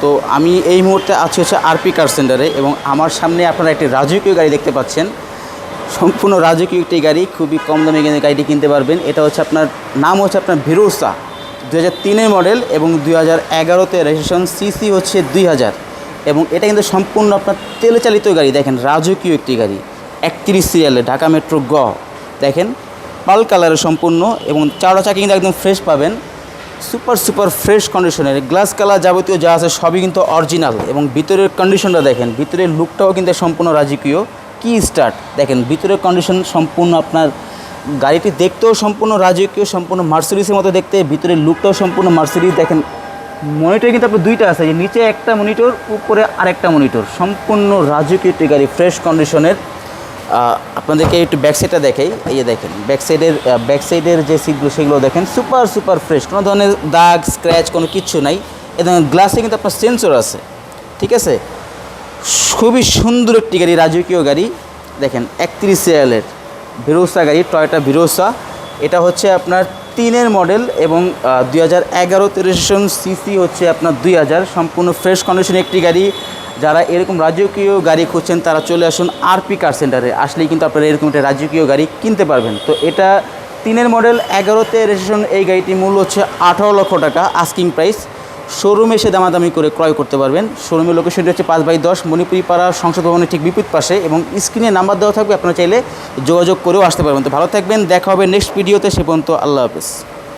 তো আমি এই মুহূর্তে আছি হচ্ছে আরপি কার সেন্টারে এবং আমার সামনে আপনারা একটি রাজকীয় গাড়ি দেখতে পাচ্ছেন। সম্পূর্ণ রাজকীয় একটি গাড়ি, খুবই কম দামে কিন্তু গাড়িটি কিনতে পারবেন। এটা হচ্ছে আপনার, নাম হচ্ছে আপনার ভিরোসা দু হাজার তিনের মডেল এবং দুই হাজার এগারোতে রেজিস্ট্রেশন সিসি হচ্ছে দুই হাজার। এবং এটা কিন্তু সম্পূর্ণ আপনার তেলে চালিত গাড়ি। দেখেন, রাজকীয় একটি গাড়ি। একত্রিশ সিরিয়ালে ঢাকা মেট্রো গ। দেখেন, পাল কালারের সম্পূর্ণ এবং চারটা চাকি কিন্তু একদম ফ্রেশ পাবেন। সুপার সুপার ফ্রেশ কন্ডিশনের গ্লাস কালার যাবতীয় যা আছে সবই কিন্তু অরিজিনাল এবং ভিতরের কন্ডিশনটা দেখেন, ভিতরের লুকটাও কিন্তু সম্পূর্ণ রাজকীয়। কি স্টার্ট দেখেন, ভিতরের কন্ডিশন সম্পূর্ণ আপনার গাড়িটি দেখতেও সম্পূর্ণ রাজকীয়, সম্পূর্ণ মার্সিডিসের মতো দেখতে। ভিতরের লুকটাও সম্পূর্ণ মার্সিডিস দেখেন মনিটর কিন্তু আপনার দুইটা আছে। যে নিচে একটা মনিটর উপরে আরেকটা মনিটর সম্পূর্ণ রাজকীয় একটি গাড়ি ফ্রেশ কন্ডিশনের আপনাদেরকে একটু ব্যাক সাইডটা দেখাই। এই দেখেন ব্যাক সাইডের ব্যাক সাইডের যে সিটগুলো সেগুলো দেখেন সুপার সুপার ফ্রেশ কোনো ধরনের দাগ স্ক্র্যাচ কোনো কিচ্ছু নাই। এবং গ্লাসে কিন্তু আপনার সেন্সর আছে। ঠিক আছে? খুবই সুন্দর একটি গাড়ি, রাজকীয় গাড়ি। দেখেন, একত্রিশ সিরিয়ালের ভিরোসা গাড়ি টয়টা ভিরোসা। এটা হচ্ছে আপনার তিনের মডেল এবং দুই হাজার এগারোতে রেজিস্ট্রেশন সিসি হচ্ছে আপনার দুই হাজার। সম্পূর্ণ ফ্রেশ কন্ডিশন একটি গাড়ি। যারা এরকম রাজকীয় গাড়ি খুঁজছেন, তারা চলে আসুন আরপি কার সেন্টারে আসলেই কিন্তু আপনারা এরকম একটা রাজকীয় গাড়ি কিনতে পারবেন। তো এটা তিনের মডেল এগারোতে রেজিস্ট্রেশন এই গাড়িটির মূল্য হচ্ছে আঠারো লক্ষ টাকা আস্কিং প্রাইস শোরুমে এসে দামাদামি করে ক্রয় করতে পারবেন। শোরুমের লোকেশনটি হচ্ছে পাঁচ বাই দশ মণিপুরি পাড়া সংসদ ভবনের ঠিক বিপরীত পাশে এবং স্ক্রিনে নাম্বার দেওয়া থাকবে, আপনারা চাইলে যোগাযোগ করেও আসতে পারবেন। তো ভালো থাকবেন, দেখা হবে নেক্সট ভিডিওতে সে পর্যন্ত আল্লাহ হাফেজ।